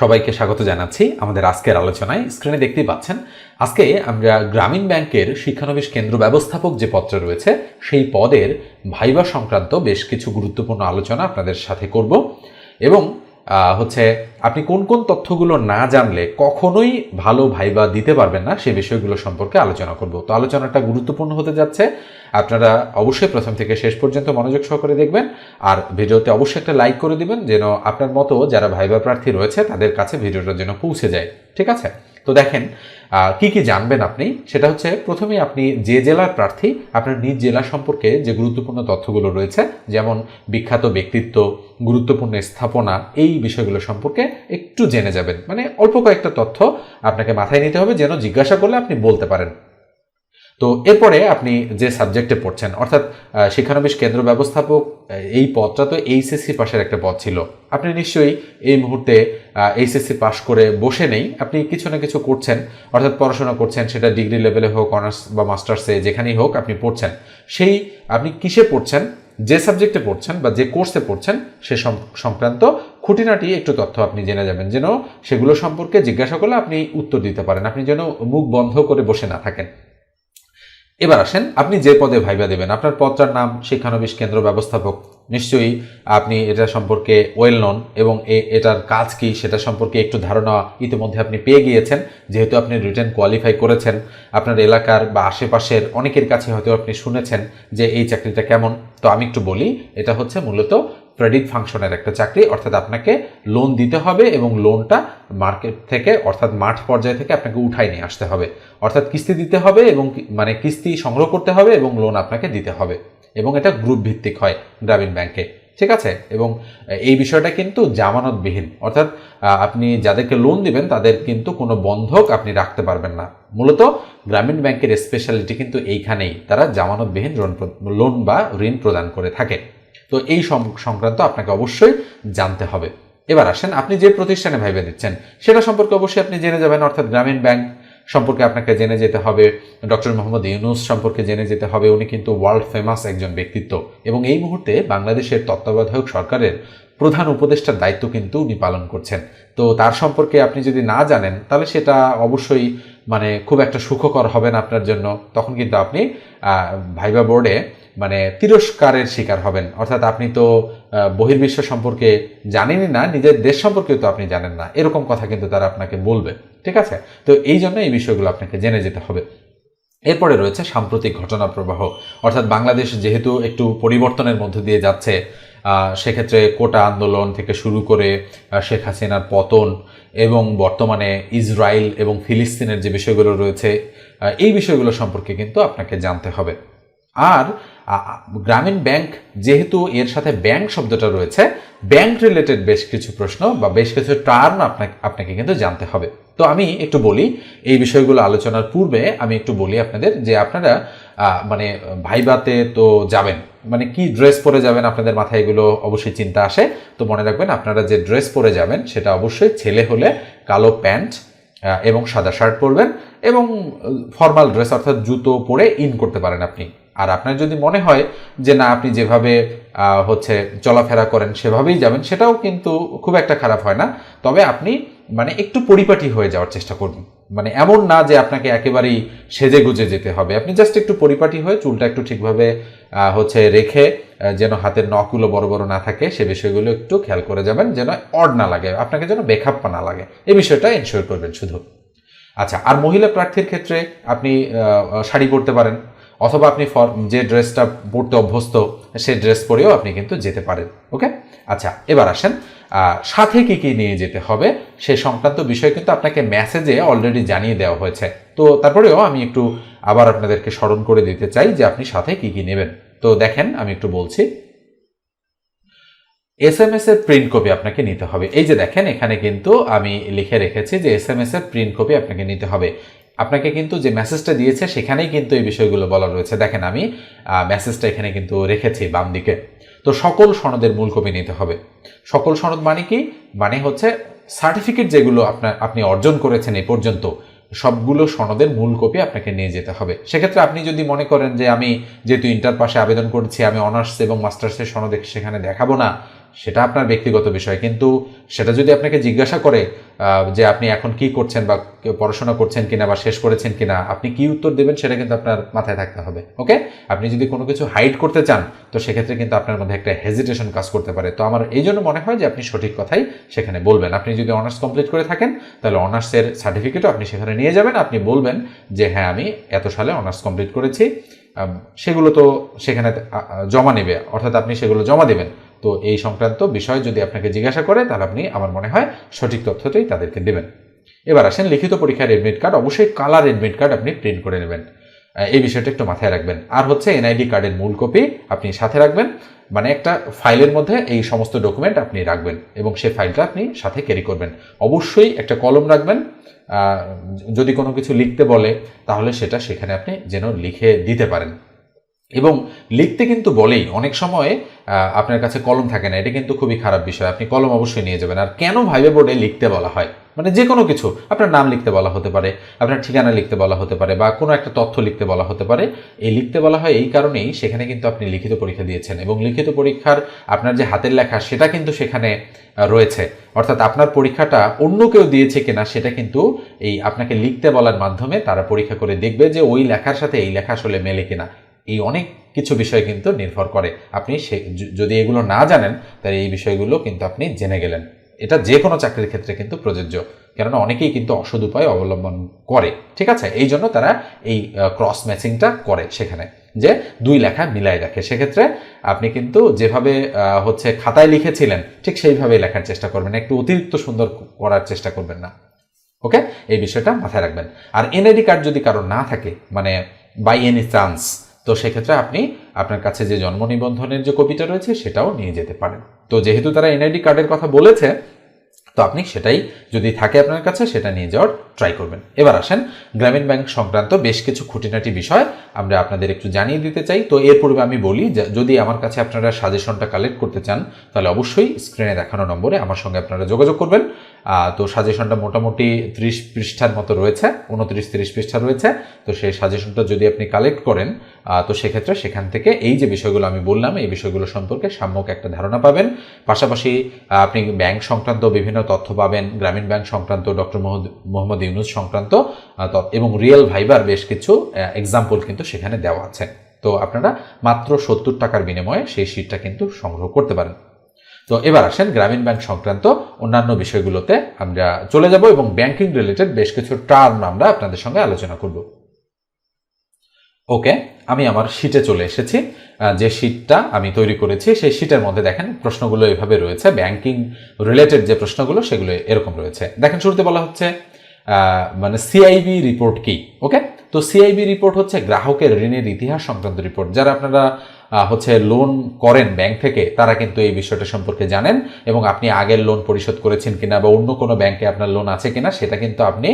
সবাইকে স্বাগত জানাচ্ছি আমাদের আজকের আলোচনায়। স্ক্রিনে দেখতেই পাচ্ছেন, আজকে আমরা গ্রামীণ ব্যাংকের শিক্ষানবিশ কেন্দ্র ব্যবস্থাপক যে পত্র রয়েছে, সেই পদের ভাইবা সংক্রান্ত বেশ কিছু গুরুত্বপূর্ণ আলোচনা আপনাদের সাথে করব এবং হচ্ছে আপনি কোন কোন তথ্যগুলো না জানলে কখনোই ভালো ভাইবা দিতে পারবেন না সে বিষয়গুলো সম্পর্কে আলোচনা করব। তো আলোচনাটা গুরুত্বপূর্ণ হতে যাচ্ছে। আপনারা অবশ্যই প্রথম থেকে শেষ পর্যন্ত মনোযোগ সহকারে দেখবেন আর ভিডিওতে অবশ্যই একটা লাইক করে দিবেন যেন আপনার মতো যারা ভাইবা প্রার্থী রয়েছে তাদের কাছে ভিডিওটা যেন পৌঁছে যায়। ঠিক আছে? তো দেখেন কি কি জানবেন আপনি? সেটা হচ্ছে প্রথমে আপনি যে জেলার প্রার্থী, আপনার নিজ জেলা সম্পর্কে যে গুরুত্বপূর্ণ তথ্যগুলো রয়েছে, যেমন বিখ্যাত ব্যক্তিত্ব, গুরুত্বপূর্ণ স্থাপনা, এই বিষয়গুলো সম্পর্কে একটু জেনে যাবেন। মানে অল্প কয়েকটা তথ্য আপনাকে মাথায় নিতে হবে যেন জিজ্ঞাসা করলে আপনি বলতে পারেন। তো এরপরে আপনি যে সাবজেক্টে পড়ছেন, অর্থাৎ শিক্ষানবিশ কেন্দ্র ব্যবস্থাপক এই পদটা তো এইচএসসি পাশের একটা পদ ছিল। আপনি নিশ্চয়ই এই মুহূর্তে এইচএসসি পাশ করে বসে নেই। আপনি কিছু না কিছু করছেন, অর্থাৎ পড়াশোনা করছেন, সেটা ডিগ্রি লেভেলে হোক, অনার্স বা মাস্টার্সে যেখানেই হোক আপনি পড়ছেন। সেই আপনি কিসে পড়ছেন, যে সাবজেক্টে পড়ছেন বা যে কোর্সে পড়ছেন, সে সংক্রান্ত খুঁটিনাটি একটু তথ্য আপনি জেনে যাবেন, যেন সেগুলো সম্পর্কে জিজ্ঞাসা করলে আপনি উত্তর দিতে পারেন। আপনি যেন মুখ বন্ধ করে বসে না থাকেন। এবার আসেন, আপনি যে পদে ভাইবা দেবেন, আপনার পদটার নাম শিক্ষানবিশ কেন্দ্র ব্যবস্থাপক। নিশ্চয়ই আপনি এটা সম্পর্কে ওয়েল নন এবং এটার কাজ কি সেটা সম্পর্কে একটু ধারণা ইতিমধ্যে আপনি পেয়ে গিয়েছেন, যেহেতু আপনি রিটার্ন কোয়ালিফাই করেছেন। আপনার এলাকার বা আশেপাশের অনেকের কাছে হয়তো আপনি শুনেছেন যে এই চাকরিটা কেমন। তো আমি একটু বলি, এটা হচ্ছে মূলত ক্রেডিট ফাংশনের একটা চাকরি, অর্থাৎ আপনাকে লোন দিতে হবে এবং লোনটা মার্কেট থেকে, অর্থাৎ মাঠ পর্যায় থেকে আপনাকে উঠাই নিয়ে আসতে হবে। অর্থাৎ কিস্তি দিতে হবে এবং মানে কিস্তি সংগ্রহ করতে হবে এবং লোন আপনাকে দিতে হবে। এবং এটা গ্রুপ ভিত্তিক হয় গ্রামীণ ব্যাংকে ঠিক আছে? এবং এই বিষয়টা কিন্তু জামানতবিহীন। অর্থাৎ আপনি যাদেরকে লোন দিবেন, তাদের কিন্তু কোনো বন্ধক আপনি রাখতে পারবেন না। মূলত গ্রামীণ ব্যাংকের স্পেশালিটি কিন্তু এইখানেই। তারা জামানতবিহীন লোন বা ঋণ প্রদান করে থাকে। তো এই সংক্রান্ত আপনাকে অবশ্যই জানতে হবে। এবার আসেন, আপনি যে প্রতিষ্ঠানে ভাইবে দিচ্ছেন, সেটা সম্পর্কে অবশ্যই আপনি জেনে যাবেন, অর্থাৎ গ্রামীণ ব্যাংক সম্পর্কে আপনাকে জেনে যেতে হবে, ডক্টর মোহাম্মদ ইউনুস সম্পর্কে জেনে যেতে হবে, উনি কিন্তু ওয়ার্ল্ড ফেমাস একজন ব্যক্তিত্ব এবং এই মুহূর্তে বাংলাদেশের তত্ত্বাবধায়ক সরকারের প্রধান উপদেষ্টার দায়িত্ব কিন্তু উনি পালন করছেন। তো তার সম্পর্কে আপনি যদি না জানেন, তাহলে সেটা অবশ্যই মানে খুব একটা সুখকর হবে না আপনার জন্য। তখন কিন্তু আপনি ভাইবা বোর্ডে মানে তিরস্কারের শিকার হবেন। অর্থাৎ আপনি তো বহির্বিশ্ব সম্পর্কে জানেনই না, নিজের দেশ সম্পর্কেও তো আপনি জানেন না। এরকম কথা কিন্তু তারা আপনাকে বলবে। ঠিক আছে? তো এই জন্য এই বিষয়গুলো আপনাকে জেনে যেতে হবে। এরপরে রয়েছে সাম্প্রতিক ঘটনা প্রবাহ অর্থাৎ বাংলাদেশ যেহেতু একটু পরিবর্তনের মধ্য দিয়ে যাচ্ছে সেক্ষেত্রে কোটা আন্দোলন থেকে শুরু করে শেখ হাসিনার পতন এবং বর্তমানে ইসরায়েল এবং ফিলিস্তিনের যে বিষয়গুলো রয়েছে এই বিষয়গুলো সম্পর্কে কিন্তু আপনাকে জানতে হবে। আর গ্রামীণ ব্যাংক যেহেতু এর সাথে ব্যাংক শব্দটা রয়েছে, ব্যাংক রিলেটেড বেশ কিছু প্রশ্ন বা বেশ কিছু টার্ম আপনাকে আপনাকে কিন্তু জানতে হবে। তো আমি একটু বলি, এই বিষয়গুলো আলোচনার পূর্বে আমি একটু বলি আপনাদের যে আপনারা মানে ভাইবাতে তো যাবেন মানে কি ড্রেস পরে যাবেন আপনাদের মাথায় এগুলো অবশ্যই চিন্তা আসে। তো মনে রাখবেন আপনারা যে ড্রেস পরে যাবেন সেটা অবশ্যই ছেলে হলে কালো প্যান্ট এবং সাদা শার্ট পরবেন এবং ফর্মাল ড্রেস অর্থাৎ জুতো পরে ইন করতে পারেন আপনি। আর আপনার যদি মনে হয় যে না, আপনি যেভাবে হচ্ছে চলাফেরা করেন সেভাবেই যাবেন, সেটাও কিন্তু খুব একটা খারাপ হয় না। তবে আপনি মানে একটু পরিপাটি হয়ে যাওয়ার চেষ্টা করবেন মানে এমন না যে আপনাকে একেবারেই সেজে গুজে যেতে হবে। আপনি জাস্ট একটু পরিপাটি হয়ে চুলটা একটু ঠিকভাবে হচ্ছে রেখে যেন হাতের নখগুলো বড় বড় না থাকে, সে বিষয়গুলো একটু খেয়াল করে যাবেন যেন অড না লাগে, আপনাকে যেন বেখাপ্পা না লাগে। এই বিষয়টা এনশিওর করবেন শুধু। আচ্ছা আর মহিলা প্রার্থীর ক্ষেত্রে আপনি শাড়ি পরতে পারেন। অথবা আপনি যে ড্রেসটা পরতে অভ্যস্ত, সেই ড্রেস পরেও আপনি কিন্তু যেতে পারেন, ওকে? আচ্ছা এবার আসেন সাথে কি কি নিয়ে যেতে হবে সে সংক্রান্ত বিষয় কিন্তু আপনাকে মেসেজে অলরেডি জানিয়ে দেওয়া হয়েছে। তো তারপরেও আমি একটু আবার আপনাদেরকে স্মরণ করে দিতে চাই যে আপনি সাথে কি কি নেবেন। তো দেখেন, আমি একটু বলছি। এস এম এস এর প্রিন্ট কপি আপনাকে নিতে হবে। এই যে দেখেন, এখানে কিন্তু আমি লিখে রেখেছি যে এস এম এস এর প্রিন্ট কপি আপনাকে নিতে হবে। আপনাকে কিন্তু যে মেসেজটা দিয়েছে, সেখানেই কিন্তু এই বিষয়গুলো বলা রয়েছে। দেখেন আমি মেসেজটা এখানে কিন্তু রেখেছি বাম দিকে। তো সকল সনদের মূল কপি নিতে হবে। সকল সনদ মানে কি? মানে হচ্ছে সার্টিফিকেট যেগুলো আপনার আপনি অর্জন করেছেন এই পর্যন্ত, সবগুলো সনদের মূল কপি আপনাকে নিয়ে যেতে হবে। সেক্ষেত্রে আপনি যদি মনে করেন যে আমি যেহেতু ইন্টার পাশে আবেদন করেছি, আমি অনার্স এবং মাস্টার্সের সনদ সেখানে দেখাবো না সেটা আপনার ব্যক্তিগত বিষয়। কিন্তু সেটা যদি আপনাকে জিজ্ঞাসা করে যে আপনি এখন কি করছেন বা পড়াশোনা করছেন কিনা বা শেষ করেছেন কিনা, আপনি কি উত্তর দেবেন সেটা কিন্তু আপনার মাথায় থাকতে হবে, ওকে? আপনি যদি কোনো কিছু হাইড করতে চান, তো সেক্ষেত্রে কিন্তু আপনার মধ্যে একটা হেজিটেশন কাজ করতে পারে। তো আমার এই জন্য মনে হয় যে আপনি সঠিক কথাই সেখানে বলবেন। আপনি যদি অনার্স কমপ্লিট করে থাকেন, তাহলে অনার্সের সার্টিফিকেটও আপনি সেখানে নিয়ে যাবেন। আপনি বলবেন যে হ্যাঁ আমি এত সালে অনার্স কমপ্লিট করেছি। সেগুলো তো সেখানে জমা নেবে। অর্থাৎ আপনি সেগুলো জমা দেবেন। তো এই সংক্রান্ত বিষয় যদি আপনাকে জিজ্ঞাসা করে, তাহলে আপনি, আমার মনে হয়, সঠিক তথ্যটাই তাদেরকে দেবেন। এবার আসেন, লিখিত পরীক্ষার এডমিট কার্ড অবশ্যই কালার এডমিট কার্ড আপনি প্রিন্ট করে নেবেন। এই বিষয়টা একটু মাথায় রাখবেন। আর হচ্ছে এনআইডি কার্ডের মূল কপি আপনি সাথে রাখবেন। মানে একটা ফাইলের মধ্যে এই সমস্ত ডকুমেন্ট আপনি রাখবেন এবং সেই ফাইলটা আপনি সাথে ক্যারি করবেন। অবশ্যই একটা কলম রাখবেন। যদি কোনো কিছু লিখতে বলে, তাহলে সেটা সেখানে আপনি যেন লিখে দিতে পারেন। এবং লিখতে কিন্তু বলেই অনেক সময় আপনার কাছে কলম থাকে না, এটা কিন্তু খুবই খারাপ বিষয়, আপনি কলম অবশ্যই নিয়ে যাবেন। আর কেন ভাইবে বোর্ডে লিখতে বলা হয়? মানে যে কোনো কিছু, আপনার নাম লিখতে বলা হতে পারে, আপনার ঠিকানা লিখতে বলা হতে পারে, বা কোনো একটা তথ্য লিখতে বলা হতে পারে, এই লিখতে বলা হয় এই কারণেই সেখানে কিন্তু আপনি লিখিত পরীক্ষা দিয়েছেন। এবং লিখিত পরীক্ষার আপনার যে হাতের লেখা, সেটা কিন্তু সেখানে রয়েছে। অর্থাৎ আপনার পরীক্ষাটা অন্য কেউ দিয়েছে কিনা, সেটা কিন্তু এই আপনাকে লিখতে বলার মাধ্যমে তারা পরীক্ষা করে দেখবে যে ওই লেখার সাথে এই লেখা আসলে মেলে কিনা। এই অনেক কিছু বিষয় কিন্তু নির্ভর করে। আপনি সে যদি এগুলো না জানেন, তাহলে এই বিষয়গুলো কিন্তু আপনি জেনে গেলেন। এটা যে কোনো চাকরির ক্ষেত্রে কিন্তু প্রযোজ্য। কেননা অনেকেই কিন্তু অসদ উপায় অবলম্বন করে, ঠিক আছে? এই জন্য তারা এই ক্রস ম্যাচিংটা করে সেখানে। যে দুই লেখা মিলাই রাখে। সেক্ষেত্রে আপনি কিন্তু যেভাবে হচ্ছে খাতায় লিখেছিলেন, ঠিক সেইভাবে লেখার চেষ্টা করবেন। একটু অতিরিক্ত সুন্দর করার চেষ্টা করবেন না। ওকে? এই বিষয়টা মাথায় রাখবেন। আর এনআইডি কার্ড যদি কারও না থাকে মানে বাই এনি চান্স তো সেক্ষেত্রে আপনি আপনার কাছে যে জন্ম নিবন্ধনের যে কপিটা রয়েছে সেটাও নিয়ে যেতে পারেন। তো যেহেতু তারা এনআইডি কার্ডের কথা বলেছে, তো আপনি সেটাই যদি থাকে আপনার কাছে সেটা নিয়ে যাওয়ার ট্রাই করবেন। এবার আসেন, গ্রামীণ ব্যাংক সংক্রান্ত বেশ কিছু খুঁটিনাটি বিষয় আমরা আপনাদের একটু জানিয়ে দিতে চাই। তো এর পূর্বে আমি বলি যদি আমার কাছে আপনারা সাজেশনটা কালেক্ট করতে চান, তাহলে অবশ্যই স্ক্রিনে দেখানো নম্বরে আমার সঙ্গে আপনারা যোগাযোগ করবেন। তো সাজেশনটা মোটামুটি ত্রিশ পৃষ্ঠার মতো রয়েছে, উনত্রিশ, তিরিশ পৃষ্ঠা রয়েছে, তো সেই সাজেশনটা যদি আপনি কালেক্ট করেন তো সেক্ষেত্রে সেখান থেকে এই যে বিষয়গুলো আমি বললাম, এই বিষয়গুলো সম্পর্কে সাম্যক একটা ধারণা পাবেন। পাশাপাশি আপনি ব্যাংক সংক্রান্ত বিভিন্ন তথ্য পাবেন, গ্রামীণ ব্যাংক সংক্রান্ত ডক্টর মোহাম্মদ ইউনুস সংক্রান্ত এবং রিয়েল ভাইবার বেশ কিছু এক্সাম্পল কিন্তু সেখানে দেওয়া আছে। তো আপনারা মাত্র সত্তর টাকার বিনিময়ে সেই শীটটা কিন্তু সংগ্রহ করতে পারেন। তো এবার আসেন গ্রামীণ ব্যাংক সংক্রান্ত অন্যান্য বিষয়গুলোতে আমরা চলে যাব এবং ব্যাংকিং রিলেটেড বেশ কিছু টার্ম আমরা আপনাদের সঙ্গে আলোচনা করব। ওকে আমি আমার শীটে চলে এসেছি। যে শীটটা আমি তৈরি করেছি, সেই শীটের মধ্যে দেখেন প্রশ্নগুলো এভাবে রয়েছে ব্যাংকিং রিলেটেড যে প্রশ্নগুলো, সেগুলো এরকম রয়েছে। দেখেন শুরুতে বলা হচ্ছে মানে সিআইবি রিপোর্ট কি? ওকে তো সিআইবি রিপোর্ট হচ্ছে গ্রাহকের ঋণের ইতিহাস সংক্রান্ত রিপোর্ট যারা আপনারা হচ্ছে লোন করেন ব্যাংক থেকে, তারা কিন্তু এই বিষয়টা সম্পর্কে জানেন এবং আপনি আগের লোন পরিশোধ করেছেন কিনা বা অন্য কোনো ব্যাংকে আপনার লোন আছে কিনা, সেটা কিন্তু আপনি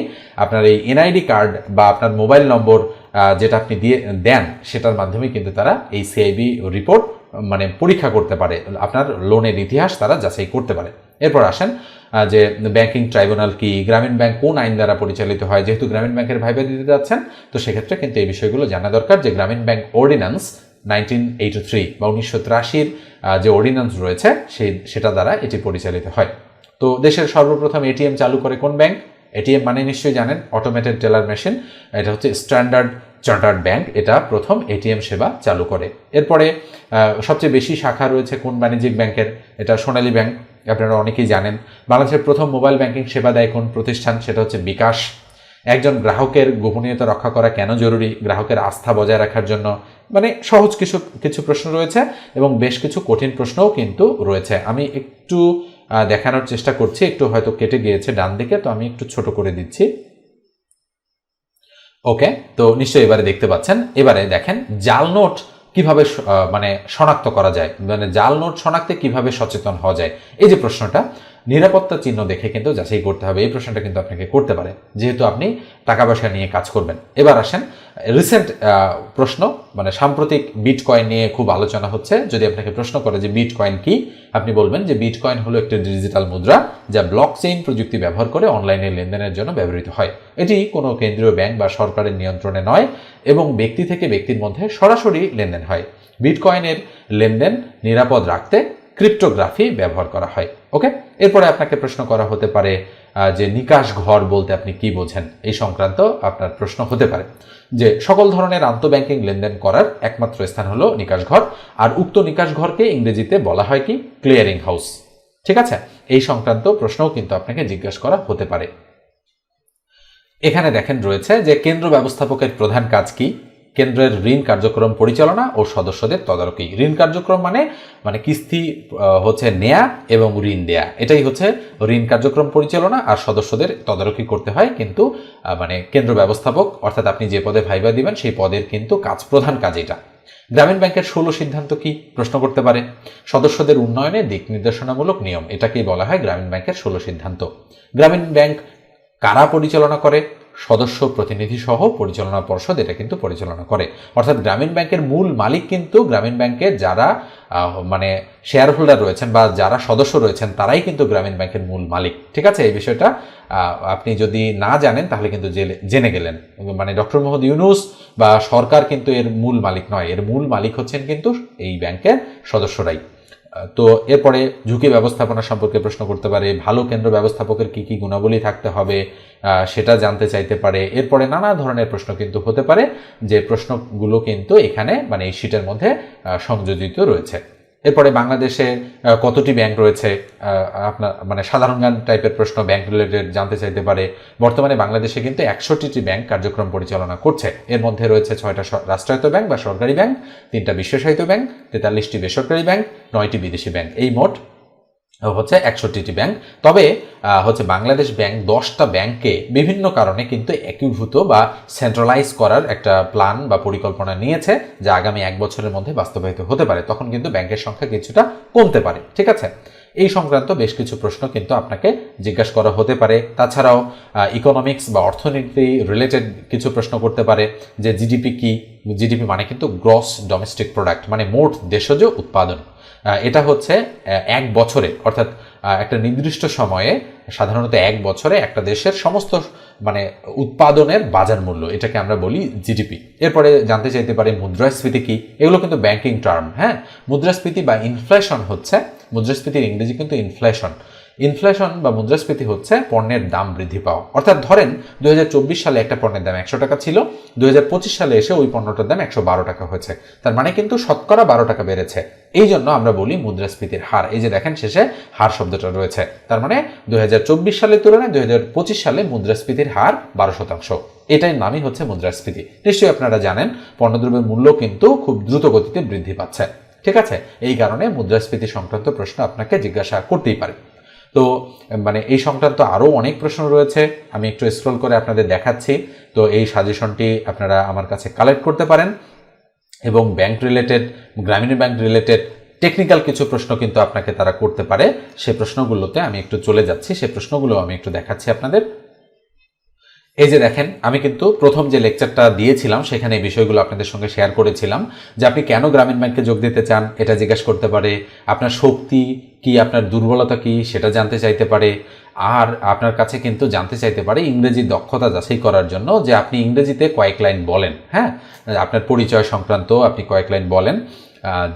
আপনার এই এনআইডি কার্ড বা আপনার মোবাইল নম্বর যেটা আপনি দিয়ে, দেন, সেটার মাধ্যমে কিন্তু তারা এই সিআইবি রিপোর্ট মানে পরীক্ষা করতে পারে। আপনার লোনের ইতিহাস তারা যাচাই করতে পারে। এরপর আসেন যে ব্যাংকিং ট্রাইব্যুনাল কি, গ্রামীণ ব্যাংক কোন আইন দ্বারা পরিচালিত হয়, যেহেতু গ্রামীণ ব্যাংকের ভাইবা দিতে যাচ্ছেন, তো সেক্ষেত্রে কিন্তু এই বিষয়গুলো জানা দরকার যে Grameen bank ordinance nineteen eighty three বা উনিশশো তিরাশির যে অর্ডিন্যান্স রয়েছে, সেই, সেটা দ্বারা এটি পরিচালিত হয়। তো দেশের সর্বপ্রথম এটিএম চালু করে কোন ব্যাংক এটিএম মানে নিশ্চয়ই জানেন অটোমেটেড টেলার মেশিন এটা হচ্ছে স্ট্যান্ডার্ড চার্টার্ড ব্যাংক এটা প্রথম এটিএম সেবা চালু করে। এরপরে সবচেয়ে বেশি শাখা রয়েছে কোন বাণিজ্যিক ব্যাংকের? এটা সোনালী ব্যাংক, আপনারা অনেকেই জানেন। বাংলাদেশের প্রথম মোবাইল ব্যাংকিং সেবা দেয় কোন প্রতিষ্ঠান? সেটা হচ্ছে বিকাশ। একজন গ্রাহকের গোপনীয়তা রক্ষা করা কেন জরুরি? গ্রাহকের আস্থা বজায় রাখার জন্য মানে সহজ কিছু কিছু প্রশ্ন রয়েছে এবং বেশ কিছু কঠিন প্রশ্নও কিন্তু রয়েছে। আমি একটু দেখানোর চেষ্টা করছি, একটু হয়তো কেটে গিয়েছে ডান দিকে, তো আমি একটু ছোট করে দিচ্ছি। ওকে, তো নিশ্চয়ই এবারে দেখতে পাচ্ছেন। এবারে দেখেন, জাল নোট কীভাবে মানে শনাক্ত করা যায়? মানে জাল নোট শনাক্তে কীভাবে সচেতন হওয়া যায়? এই যে প্রশ্নটা নিরাপত্তা চিহ্ন দেখে কিন্তু যাচাই করতে হবে। এই প্রশ্নটা কিন্তু আপনাকে করতে পারে। যেহেতু আপনি টাকা পয়সা নিয়ে কাজ করবেন। এবার আসেন রিসেন্ট প্রশ্ন মানে সাম্প্রতিক বিট কয়েন নিয়ে খুব আলোচনা হচ্ছে। যদি আপনাকে প্রশ্ন করে যে বিট কয়েন কি, আপনি বলবেন যে বিট কয়েন হলো একটি ডিজিটাল মুদ্রা যা ব্লক চেইন প্রযুক্তি ব্যবহার করে অনলাইনে লেনদেনের জন্য ব্যবহৃত হয়। এটি কোনো কেন্দ্রীয় ব্যাংক বা সরকারের নিয়ন্ত্রণে নয় এবং ব্যক্তি থেকে ব্যক্তির মধ্যে সরাসরি লেনদেন হয়। বিটকয়েনের লেনদেন নিরাপদ রাখতে ক্রিপ্টোগ্রাফি ব্যবহার করা হয়। ওকে এরপরে আপনাকে প্রশ্ন করা হতে পারে যে নিকাশ ঘর বলতে আপনি কি বোঝেন? এই সংক্রান্ত আপনার প্রশ্ন হতে পারে, যে সকল ধরনের আন্তঃব্যাংকিং লেনদেন করার একমাত্র স্থান হলো নিকাশ ঘর। আর উক্ত নিকাশ ঘরকে ইংরেজিতে বলা হয় কি? ক্লিয়ারিং হাউস ঠিক আছে? এই সংক্রান্ত প্রশ্নও কিন্তু আপনাকে জিজ্ঞাসা করা হতে পারে। এখানে দেখেন রয়েছে যে কেন্দ্র ব্যবস্থাপকের প্রধান কাজ কি? কেন্দ্রের ঋণ কার্যক্রম পরিচালনা ও সদস্যদের তদারকি। ঋণ কার্যক্রম মানে মানে কিস্তি হচ্ছে নেয়া এবং ঋণ দেয়া। এটাই হচ্ছে ঋণ কার্যক্রম পরিচালনা আর সদস্যদের তদারকি করতে হয় কিন্তু মানে কেন্দ্র ব্যবস্থাপক, অর্থাৎ আপনি যে পদে ভাইবা দিবেন, সেই পদের কিন্তু কাজ প্রধান কাজ এটা। গ্রামীণ ব্যাংকের ষোলো সিদ্ধান্ত কি? প্রশ্ন করতে পারে। সদস্যদের উন্নয়নে দিক নির্দেশনামূলক নিয়ম, এটাকেই বলা হয় গ্রামীণ ব্যাংকের ষোলো সিদ্ধান্ত। গ্রামীণ ব্যাংক কারা পরিচালনা করে? সদস্য প্রতিনিধি সহ পরিচালনা পর্ষদ এটা কিন্তু পরিচালনা করে। অর্থাৎ গ্রামীণ ব্যাংকের মূল মালিক কিন্তু গ্রামীণ ব্যাংকের যারা মানে শেয়ার হোল্ডার রয়েছেন বা যারা সদস্য রয়েছেন, তারাই কিন্তু গ্রামীণ ব্যাংকের মূল মালিক। ঠিক আছে? এই বিষয়টা আপনি যদি না জানেন তাহলে কিন্তু জেনে গেলেন। মানে ডক্টর মোহাম্মদ ইউনুস বা সরকার কিন্তু এর মূল মালিক নয়, এর মূল মালিক হচ্ছেন কিন্তু এই ব্যাংকের সদস্যরাই। তো এরপরে ঝুঁকি ব্যবস্থাপনা সম্পর্কে প্রশ্ন করতে পারে, ভালো কেন্দ্র ব্যবস্থাপকের কি কি গুণাবলী থাকতে হবে সেটা জানতে চাইতে পারে। এরপরে নানা ধরনের প্রশ্ন কিন্তু হতে পারে, যে প্রশ্নগুলো কিন্তু এখানে মানে এই শীটের মধ্যে সংযোজিত রয়েছে। এরপরে বাংলাদেশে কতটি ব্যাংক রয়েছে? আপনার মানে সাধারণ জ্ঞান টাইপের প্রশ্ন ব্যাংক রিলেটেড জানতে চাইতে পারে। বর্তমানে বাংলাদেশে কিন্তু একষট্টিটি ব্যাংক কার্যক্রম পরিচালনা করছে। এর মধ্যে রয়েছে ছয়টা রাষ্ট্রায়ত্ত ব্যাংক বা সরকারি ব্যাংক তিনটা বিশ্বসায়িত ব্যাংক তেতাল্লিশটি বেসরকারি ব্যাংক নয়টি বিদেশি ব্যাংক এই মোট হচ্ছে একষট্টিটি ব্যাংক তবে হচ্ছে বাংলাদেশ ব্যাংক দশটা ব্যাংকে বিভিন্ন কারণে কিন্তু একীভূত বা সেন্ট্রালাইজ করার একটা প্ল্যান বা পরিকল্পনা নিয়েছে, যা আগামী এক বছরের মধ্যে বাস্তবায়িত হতে পারে। তখন কিন্তু ব্যাংকের সংখ্যা কিছুটা কমতে পারে, ঠিক আছে? এই সংক্রান্ত বেশ কিছু প্রশ্ন কিন্তু আপনাকে জিজ্ঞাসা করা হতে পারে। তাছাড়াও ইকোনমিক্স বা অর্থনীতি রিলেটেড কিছু প্রশ্ন করতে পারে, যে জিডিপি কি? জিডিপি মানে কিন্তু গ্রস ডোমেস্টিক প্রোডাক্ট মানে মোট দেশজ উৎপাদন। এটা হচ্ছে এক বছরে, অর্থাৎ একটা নির্দিষ্ট সময়ে, সাধারণত এক বছরে একটা দেশের সমস্ত মানে উৎপাদনের বাজার মূল্য, এটাকে আমরা বলি জিডিপি। এরপরে জানতে চাইতে পারে মুদ্রাস্ফীতি কি? এগুলো কিন্তু ব্যাংকিং টার্ম হ্যাঁ? মুদ্রাস্ফীতি বা ইনফ্লেশন হচ্ছে, মুদ্রাস্ফীতির ইংরেজি কিন্তু ইনফ্লেশন ইনফ্লেশন বা মুদ্রাস্ফীতি হচ্ছে পণ্যের দাম বৃদ্ধি পাওয়া। অর্থাৎ ধরেন, দুই হাজার চব্বিশ সালে একটা পণ্যের দাম একশো টাকা ছিল, দুই হাজার পঁচিশ সালে এসে ওই পণ্যটার দাম একশো বারো টাকা হয়েছে। তার মানে কিন্তু শতকরা বারো টাকা বেড়েছে। এই জন্য আমরা বলি মুদ্রাস্ফীতির হার। এই যে দেখেন, শেষে হার শব্দটা রয়েছে। তার মানে দুই হাজার চব্বিশ সালের তুলনায় দুই হাজার পঁচিশ সালে মুদ্রাস্ফীতির হার বারো শতাংশ। এটাই নামই হচ্ছে মুদ্রাস্ফীতি। নিশ্চয়ই আপনারা জানেন, পণ্যদ্রব্যের মূল্য কিন্তু খুব দ্রুত গতিতে বৃদ্ধি পাচ্ছে। ঠিক আছে? এই কারণে মুদ্রাস্ফীতি সংক্রান্ত প্রশ্ন আপনাকে জিজ্ঞাসা করতেই পারে। তো মানে এই সংক্রান্ত আরও অনেক প্রশ্ন রয়েছে, আমি একটু স্ক্রল করে আপনাদের দেখাচ্ছি। তো এই সাজেশনটি আপনারা আমার কাছে কালেক্ট করতে পারেন এবং bank related Grameen bank related technical কিছু প্রশ্ন কিন্তু আপনাকে তারা করতে পারে। সে প্রশ্নগুলোতে আমি একটু চলে যাচ্ছি, সে প্রশ্নগুলো আমি একটু দেখাচ্ছি আপনাদের। এই যে দেখেন, আমি কিন্তু প্রথম যে লেকচারটা দিয়েছিলাম, সেখানে এই বিষয়গুলো আপনাদের সঙ্গে শেয়ার করেছিলাম, যে আপনি কেন গ্রামীণ ব্যাংকে যোগ দিতে চান, এটা জিজ্ঞেস করতে পারে, আপনার শক্তি কি, আপনার দুর্বলতা কি, সেটা জানতে চাইতে পারে, আর আপনার কাছে কিন্তু জানতে চাইতে পারে ইংরেজি দক্ষতা যাচাই করার জন্য, যে আপনি ইংরেজিতে কয়েক লাইন বলেন হ্যাঁ? আপনার পরিচয় সংক্রান্ত আপনি কয়েক লাইন বলেন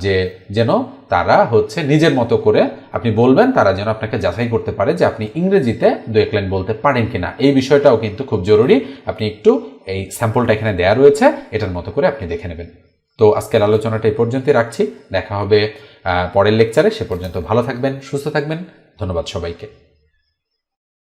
যে যেন তারা হচ্ছে নিজের মতো করে আপনি বলবেন, তারা যেন আপনাকে যাচাই করতে পারে যে আপনি ইংরেজিতে দু এক লাইন বলতে পারেন কিনা। এই বিষয়টাও কিন্তু খুব জরুরি। আপনি একটু এই স্যাম্পলটা এখানে দেয়া রয়েছে, এটার মতো করে আপনি দেখে নেবেন। তো আজকের আলোচনাটা এই পর্যন্তই রাখছি। দেখা হবে পরের লেকচারে সে পর্যন্ত ভালো থাকবেন, সুস্থ থাকবেন। ধন্যবাদ সবাইকে।